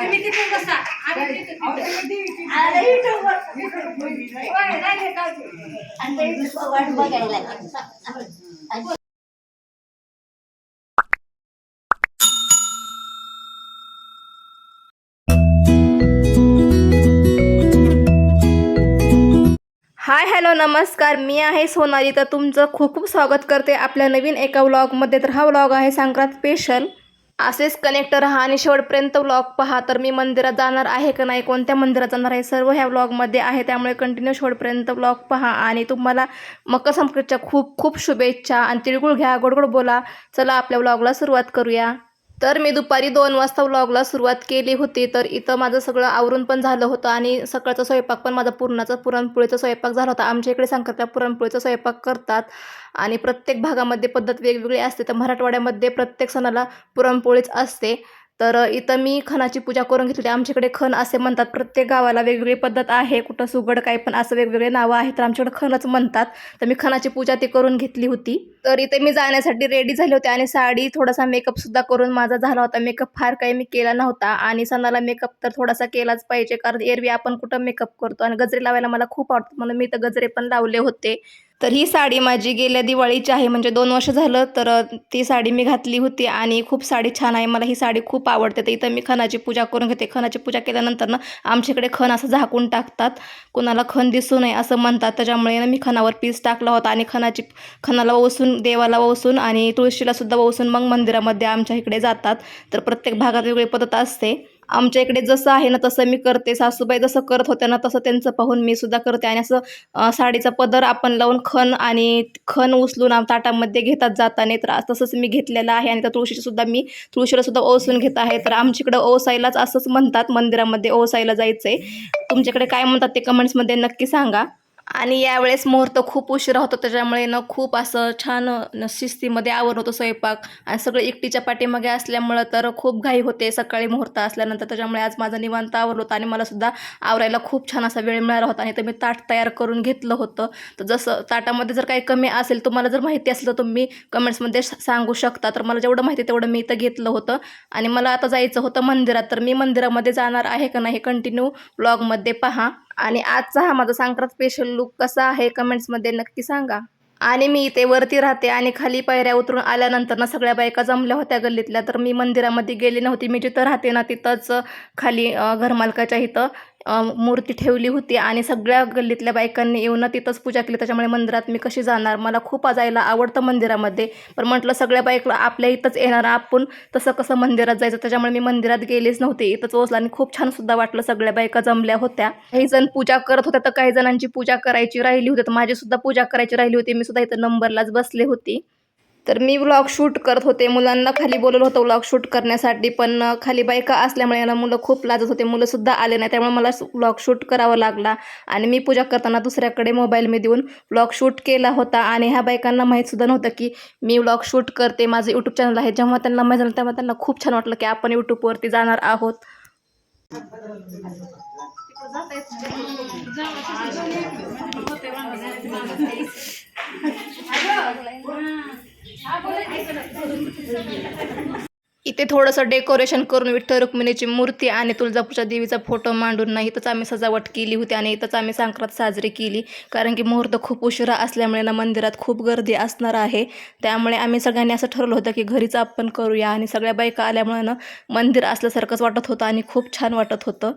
तुम्ही तिथून बसा. आम्ही तिथून अरे इथून बसा. होय, नाही हे काय ते. आता इथं वाट बघायला लागली. हाय हॅलो नमस्कार. मी आहे सोनाली. तर तुमचं खूप खूप स्वागत करते आपल्या नवीन एका व्लॉगमध्ये तर हा व्लॉग आहे संक्रांत स्पेशल असेच कनेक्ट राहा आणि शेवटपर्यंत व्लॉग पहा. तर मी मंदिरात जाणार आहे का नाही कोणत्या मंदिरात जाणार आहे सर्व ह्या व्लॉगमध्ये आहे. त्यामुळे कंटिन्यू शेवटपर्यंत व्लॉग पहा. आणि तुम्हाला मकर संक्रांतच्या खूप खूप शुभेच्छा. आणि तिळगुळ घ्या गोडगोड बोला. चला आपल्या व्लॉगला सुरुवात करूया. तर मी दुपारी दोन वाजता व्लॉगला सुरुवात केली होती. तर इथं माझं सगळं आवरून पण झालं होतं आणि सकाळचा स्वयंपाक पण माझा पूर्णाचा पुरणपोळीचा स्वयंपाक झाला होता. आमच्या इकडे सांगतात पुरणपोळीचा स्वयंपाक करतात आणि प्रत्येक भागामध्ये पद्धत वेगवेगळी असते. तर मराठवाड्यामध्ये प्रत्येक सणाला पुरणपोळीच असते. तर इथं मी खणाची पूजा करून घेतली. आमच्याकडे खण असे म्हणतात. प्रत्येक गावाला वेगवेगळी पद्धत आहे. कुठं सुगड काय पण असं वेगवेगळे नावं आहेत. तर आमच्याकडे खणच म्हणतात. तर मी खणाची पूजा ती करून घेतली होती. तर इथे मी जाण्यासाठी रेडी झाले होते आणि साडी थोडासा मेकअपसुद्धा करून माझा झाला होता. मेकअप फार काही मी केला नव्हता. आणि सणाला मेकअप तर थोडासा केलाच पाहिजे. कारण एरवी आपण कुठं मेकअप करतो? आणि गजरे लावायला मला खूप आवडतं म्हणून मी तर गजरे पण लावले होते. तर ही साडी माझी गेल्या दिवाळीची आहे. म्हणजे दोन वर्ष झालं तर ती साडी मी घातली होती आणि खूप साडी छान आहे. मला ही साडी खूप आवडते. तर इथं मी खणाची पूजा करून घेते. खणाची पूजा केल्यानंतर ना आमच्याकडे खण असं झाकून टाकतात. कुणाला खण दिसू नये असं म्हणतात. त्याच्यामुळे ना मी खणावर पीस टाकला होता आणि खणाची खणाला ओसून देवाला ओसून आणि तुळशीला सुद्धा ओसून मग मंदिरामध्ये आमच्या इकडे जातात. तर प्रत्येक भागात वेगळी पद्धत असते. आमच्या इकडे जसं आहे ना तसं मी करते. सासूबाई जसं करत होत्या ना तसं त्यांचं पाहून मी सुद्धा करते. आणि असं साडीचा पदर आपण लावून खण आणि खण उचलून आम- ताटामध्ये घेतात जाताना तर तसंच मी घेतलेलं आहे. आणि त्या तुळशीची सुद्धा मी तुळशीला सुद्धा ओसून घेत आहे. तर आमच्याकडे ओसायलाच असंच म्हणतात. मंदिरामध्ये ओसायला जायचंय. तुमच्याकडे काय म्हणतात ते कमेंट्समध्ये नक्की सांगा. आणि यावेळेस मुहूर्त खूप उशिरा होतो त्याच्यामुळे ना खूप असं छान शिस्तीमध्ये आवर होतं स्वयंपाक. आणि सगळं एकटीच्या पाठीमागे असल्यामुळं तर खूप घाई होते सकाळी मुहूर्त असल्यानंतर. त्याच्यामुळे आज माझं निवांत आवरलं होतं आणि मला सुद्धा आवरायला खूप छान असा वेळ मिळाला होता आणि तर मी ताट तयार करून घेतलं होतं. तर जसं ताटामध्ये जर काही कमी असेल तुम्हाला जर माहिती असेल तर तुम्ही कमेंट्समध्ये सांगू शकता. तर मला जेवढं माहिती आहे तेवढं मी इथं घेतलं होतं. आणि मला आता जायचं होतं मंदिरात. तर मी मंदिरामध्ये जाणार आहे का नाही कंटिन्यू ब्लॉगमध्ये पहा. आणि आजचा हा माझा संक्रांत स्पेशल लुक कसा आहे कमेंट्समध्ये नक्की सांगा. आणि मी इथे वरती राहते आणि खाली पायऱ्या उतरून आल्यानंतर ना सगळ्या बायका जमल्या होत्या गल्लीतल्या. तर मी मंदिरामध्ये गेली नव्हती. मी जिथं राहते ना तिथंच खाली घरमालकाच्या इथं मूर्ती ठेवली होती आणि सगळ्या गल्लीतल्या बायकांनी येऊन तिथंच पूजा केली. त्याच्यामुळे मंदिरात मी कशी जाणार? मला खूप जायला आवडतं मंदिरामध्ये. पण म्हटलं सगळ्या बायकला आपल्या इथंच येणार आपण. तसं कसं मंदिरात जायचं? त्याच्यामुळे मी मंदिरात गेलीच नव्हती. इथंच ओसला आणि खूप छान सुद्धा वाटलं सगळ्या बायका जमल्या होत्या. काही जण पूजा करत होत्या तर काही जणांची पूजा करायची राहिली होती. तर माझी सुद्धा पूजा करायची राहिली होती. मी सुद्धा इथं नंबरलाच बसले होती. तर मी व्लॉग शूट करत होते. मुलांना खाली बोलवलं होतं व्लॉग शूट करण्यासाठी पण खाली बायका असल्यामुळे याला मुलं खूप लाजत होते. मुलंसुद्धा आले नाही त्यामुळे मला व्लॉग शूट करावा लागला. आणि मी पूजा करताना दुसऱ्याकडे मोबाईल मी देऊन व्लॉग शूट केला होता. आणि ह्या बायकांना माहीतसुद्धा नव्हतं की मी व्लॉग शूट करते. माझं यूट्यूब चॅनल आहे. जेव्हा त्यांना माहीत झालं तेव्हा त्यांना खूप छान वाटलं की आपण यूट्यूबवरती जाणार आहोत. इथे थोडंसं डेकोरेशन करून विठ्ठल रुक्मिणीची मूर्ती आणि तुळजापूरच्या देवीचा फोटो मांडून नाही इथंच आम्ही सजावट केली होती आणि इथंच आम्ही संक्रांत साजरी केली. कारण की मुहूर्त खूप उशिरा असल्यामुळे ना मंदिरात खूप गर्दी असणार आहे. त्यामुळे आम्ही सगळ्यांनी असं ठरवलं होतं की घरीच आपण करूया आणि सगळ्या बायका आल्यामुळे ना मंदिर असल्यासारखंच वाटत होतं आणि खूप छान वाटत होतं.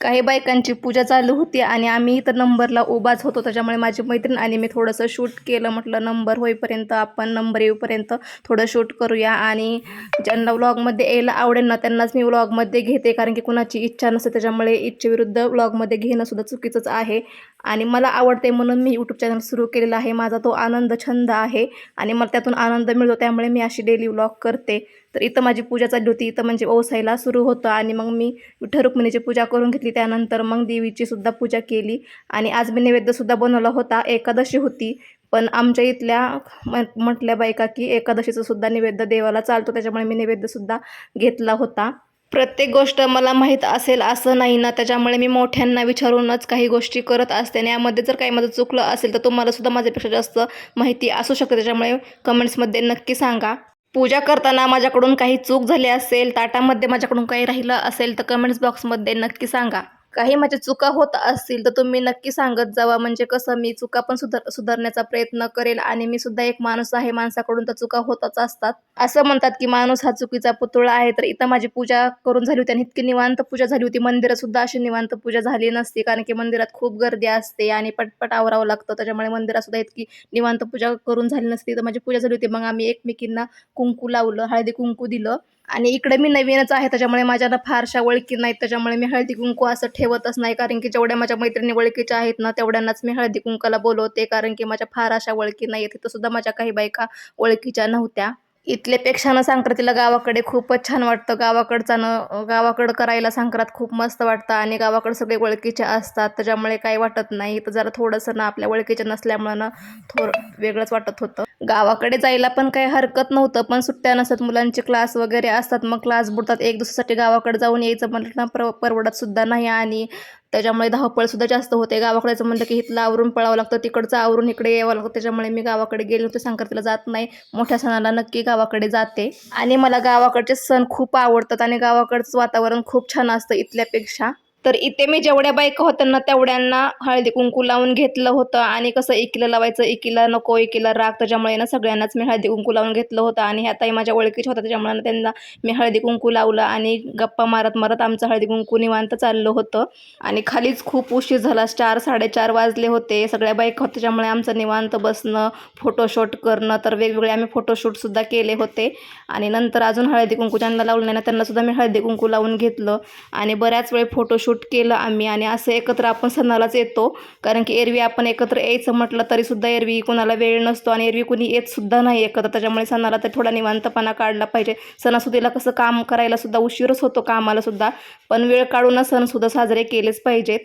काही बायकांची पूजा चालू होती आणि आम्ही इथं नंबरला उभाच होतो. त्याच्यामुळे माझी मैत्रीण आणि मी थोडंसं शूट केलं. म्हटलं नंबर होईपर्यंत आपण नंबर येऊपर्यंत थोडं शूट करूया. आणि ज्यांना व्लॉगमध्ये यायला आवडेल ना त्यांनाच मी व्लॉगमध्ये घेते. कारण की कुणाची इच्छा नसते त्याच्यामुळे इच्छेविरुद्ध व्लॉगमध्ये घेणं सुद्धा चुकीचंच आहे. आणि मला आवडते म्हणून मी यूट्यूब चॅनल सुरू केलेला आहे. माझा तो आनंद छंद आहे. आणि मला त्यातून आनंद मिळतो. त्यामुळे मी अशी डेली व्लॉग करते. तर इथं माझी पूजा चालली होती. इथं म्हणजे ओसायला सुरू होतं आणि मग मी विठ्ठल रुक्मिणीची पूजा करून घेतली. त्यानंतर मग देवीची सुद्धा पूजा केली आणि आज मी नैवेद्यसुद्धा बनवला होता. एकादशी होती. पण आमच्या इथल्या म- म्हटल्या बायका की एकादशीचं सुद्धा नैवेद्य देवाला चालतो. त्याच्यामुळे मी नैवेद्यसुद्धा घेतला होता. प्रत्येक गोष्ट मला माहीत असेल असं नाही ना. त्याच्यामुळे मी मोठ्यांना विचारूनच काही गोष्टी करत असते आणि यामध्ये जर काही माझं चुकलं असेल तर तुम्हाला सुद्धा माझ्यापेक्षा जास्त माहिती असू शकते. त्याच्यामुळे कमेंट्समध्ये नक्की सांगा. पूजा करताना माझ्याकडून काही चूक झाली असेल ताटामध्ये माझ्याकडून काही राहिलं असेल तर कमेंट्स बॉक्समध्ये नक्की सांगा. काही माझ्या चुका होत असतील तर तुम्ही नक्की सांगत जावा. म्हणजे कसं मी चुका पण सुधार सुधारण्याचा प्रयत्न करेल आणि मी सुद्धा एक माणूस आहे. माणसाकडून तर चुका होतच असतात. असं म्हणतात की माणूस हा चुकीचा पुतळा आहे. तर इथं माझी पूजा करून झाली होती आणि इतकी निवांत पूजा झाली होती. मंदिरात सुद्धा अशी निवांत पूजा झाली नसती कारण की मंदिरात खूप गर्दी असते आणि पटपट आवरावं लागतं. त्याच्यामुळे मंदिरात सुद्धा इतकी निवांत पूजा करून झाली नसती. तर माझी पूजा झाली होती. मग आम्ही एकमेकींना कुंकू लावलं हळदी कुंकू दिलं. आणि इकडे मी नवीनच आहे त्याच्यामुळे माझ्याला फारशा ओळखी नाहीत त्याच्यामुळे मी हळदी कुंकू असं ठेवतच नाही. कारण की जेवढ्या माझ्या मैत्रिणी ओळखीच्या आहेत ना तेवढ्यांनाच मी हळदी कुंकाला बोलवते. कारण की माझ्या फार अशा ओळखी नाही तिथं सुद्धा माझ्या काही बायका ओळखीच्या नव्हत्या. इथल्यापेक्षा ना संक्रांतीला गावाकडे खूपच छान वाटतं. गावाकडचा न गावाकडं करायला संक्रांत खूप मस्त वाटतं आणि गावाकडं सगळे ओळखीचे असतात. त्याच्यामुळे काही वाटत नाही. तर जरा थोडंसं ना आपल्या ओळखीचे नसल्यामुळं ना थोडं वेगळंच वाटत होतं. गावाकडे जायला पण काही हरकत नव्हतं. पण सुट्ट्या नसतात. मुलांचे क्लास वगैरे असतात. मग क्लास बुडतात. एक दिवसासाठी गावाकडे जाऊन यायचं म्हटलं ना पर परवडत सुद्धा नाही आणि त्याच्यामुळे धावपळसुद्धा जास्त होते. गावाकडेचं म्हणलं की इथलं आवरून पळावं लागतं तिकडचं आवरून इकडे यावं लागतं. त्याच्यामुळे मी गावाकडे गेले होते. संक्रांतीला जात नाही. मोठ्या सणाला नक्की गावाकडे जाते. आणि मला गावाकडचे सण खूप आवडतात आणि गावाकडचं वातावरण खूप छान असतं इथल्यापेक्षा. तर इथे मी जेवढ्या बायका होत्या ना तेवढ्यांना हळदी कुंकू लावून घेतलं होतं. आणि कसं एकीला लावायचं एकीला नको एकीला राग त्याच्यामुळे ना सगळ्यांनाच मी हळदी कुंकू लावून घेतलं होतं. आणि ह्या ताई माझ्या ओळखीच्या होत्या त्याच्यामुळे त्यांना मी हळदी कुंकू लावलं आणि गप्पा मारत मारत आमचं हळदी कुंकू निवांत चाललं होतं. आणि खालीच खूप उशीर झाला चार साडेचार वाजले होते. सगळ्या बायका होत्या त्याच्यामुळे आमचं निवांत बसणं फोटोशूट करणं तर वेगवेगळे आम्ही फोटोशूटसुद्धा केले होते. आणि नंतर अजून हळदी कुंकू ज्यांना लावलं नाही ना त्यांनासुद्धा मी हळदी कुंकू लावून घेतलं. आणि बऱ्याच वेळ फोटोशूट केलं आम्ही आणि असं एकत्र आपण सणालाच येतो. कारण की एरवी आपण एकत्र यायचं म्हटलं तरीसुद्धा एरवी कोणाला वेळ नसतो आणि एरवी कोणी येतसुद्धा नाही एकत्र. त्याच्यामुळे सणाला तर थोडा निवांतपणा काढला पाहिजे. सणासुदीला कसं काम करायला सुद्धा उशीरच होतो कामाला सुद्धा. पण वेळ काढूनच सणसुद्धा साजरे केलेच पाहिजेत.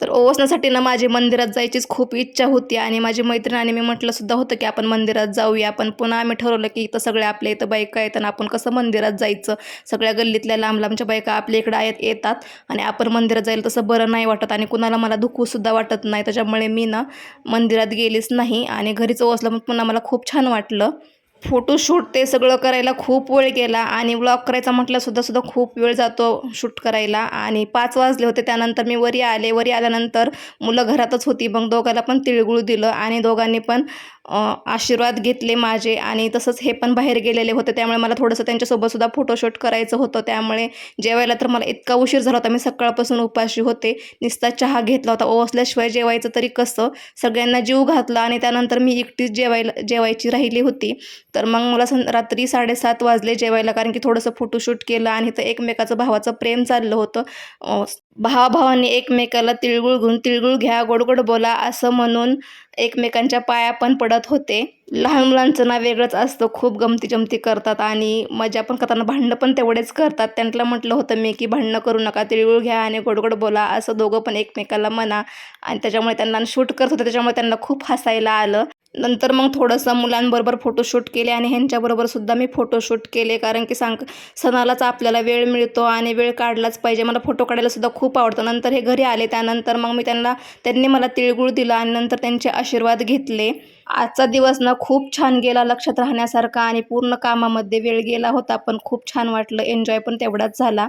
तर ओवसण्यासाठी ना माझी मंदिरात जायचीच खूप इच्छा होती आणि माझी मैत्रीण आणि मी म्हटलं सुद्धा होतं की आपण मंदिरात जाऊया. पण पुन्हा आम्ही ठरवलं की इथं सगळ्या आपल्या इथं बायका आहेत आणि आपण कसं मंदिरात जायचं? सगळ्या गल्लीतल्या लांब लांबच्या बायका आपल्या इकडं आहेत येतात आणि आपण मंदिरात जायला तसं बरं नाही वाटत आणि कुणाला मला दुखूसुद्धा वाटत नाही. त्याच्यामुळे मी ना मंदिरात गेलीच नाही आणि घरीच ओसलं पुन्हा मला खूप छान वाटलं. फोटोशूट ते सगळं करायला खूप वेळ गेला आणि ब्लॉग करायचा म्हटलं सुद्धा सुद्धा खूप वेळ जातो शूट करायला. आणि पाच वाजले होते त्यानंतर मी वरी आले. वरी आल्यानंतर मुलं घरातच होती. मग दोघाला पण तिळगुळ दिलं आणि दोघांनी पण आशीर्वाद घेतले माझे आणि तसंच हे पण बाहेर गेलेले होते. त्यामुळे मला थोडंसं त्यांच्यासोबत सुद्धा फोटोशूट करायचं होतं. त्यामुळे जेवायला तर मला इतका उशीर झाला होता. मी सकाळपासून उपाशी होते. निस्ता चहा घेतला होता. ओसल्याशिवाय जेवायचं तरी कसं? सगळ्यांना जीव घातला आणि त्यानंतर मी एकटीच जेवायला जेवायची राहिली होती. तर मग मला सं रात्री साडेसात वाजले जेवायला. कारण की थोडंसं फोटोशूट केलं आणि तर एकमेकाचं भावाचं प्रेम चाललं होतं. भावाभावांनी एकमेकाला तिळगुळ घेऊन तिळगुळ घ्या गोडगोड बोला असं म्हणून एकमेकांच्या पाया पण पडत होते. लहान मुलांचं ना वेगळंच असतं. खूप गमती जमती करतात आणि मजा पण करताना भांडणं पण तेवढेच करतात. त्यांना म्हटलं होतं मी की भांडणं करू नका तिळगुळ घ्या आणि गोडगोड बोला असं दोघं पण एकमेकाला म्हणा. आणि त्याच्यामुळे त्यांना शूट करत होते. त्याच्यामुळे त्यांना खूप हसायला आलं. नंतर मग थोडंसं मुलांबरोबर फोटोशूट केले आणि ह्यांच्याबरोबर सुद्धा मी फोटोशूट केले. कारण की सांग सणालाच आपल्याला वेळ मिळतो आणि वेळ काढलाच पाहिजे. मला फोटो काढायला सुद्धा खूप आवडतं. नंतर हे घरी आले त्यानंतर मग मी त्यांना त्यांनी मला तिळगुळ दिला आणि नंतर त्यांचे आशीर्वाद घेतले. आजचा दिवस ना खूप छान गेला लक्षात राहण्यासारखा आणि पूर्ण कामामध्ये वेळ गेला होता पण खूप छान वाटलं. एन्जॉय पण तेवढाच झाला.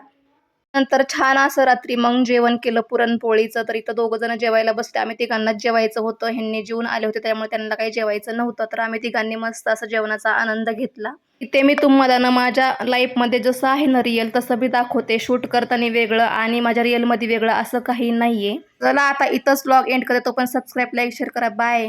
नंतर छान असं रात्री मग जेवण केलं पुरणपोळीचं तर इथं दोघं जण जेवायला बसले. आम्ही तिघांनाच जेवायचं होतं. ह्यांनी जेवून आले होते त्यामुळे त्यांना काही जेवायचं नव्हतं. तर आम्ही तिघांनी मस्त असं जेवणाचा आनंद घेतला. इथे मी तुम्हाला ना माझ्या लाईफमध्ये जसं आहे ना रिअल तसं मी दाखवते. शूट करताना वेगळं आणि माझ्या रिअलमध्ये वेगळं असं काही नाही आहे चला आता इथंच ब्लॉग एंड करते. तो पण सबस्क्राईब लाईक शेअर करा. बाय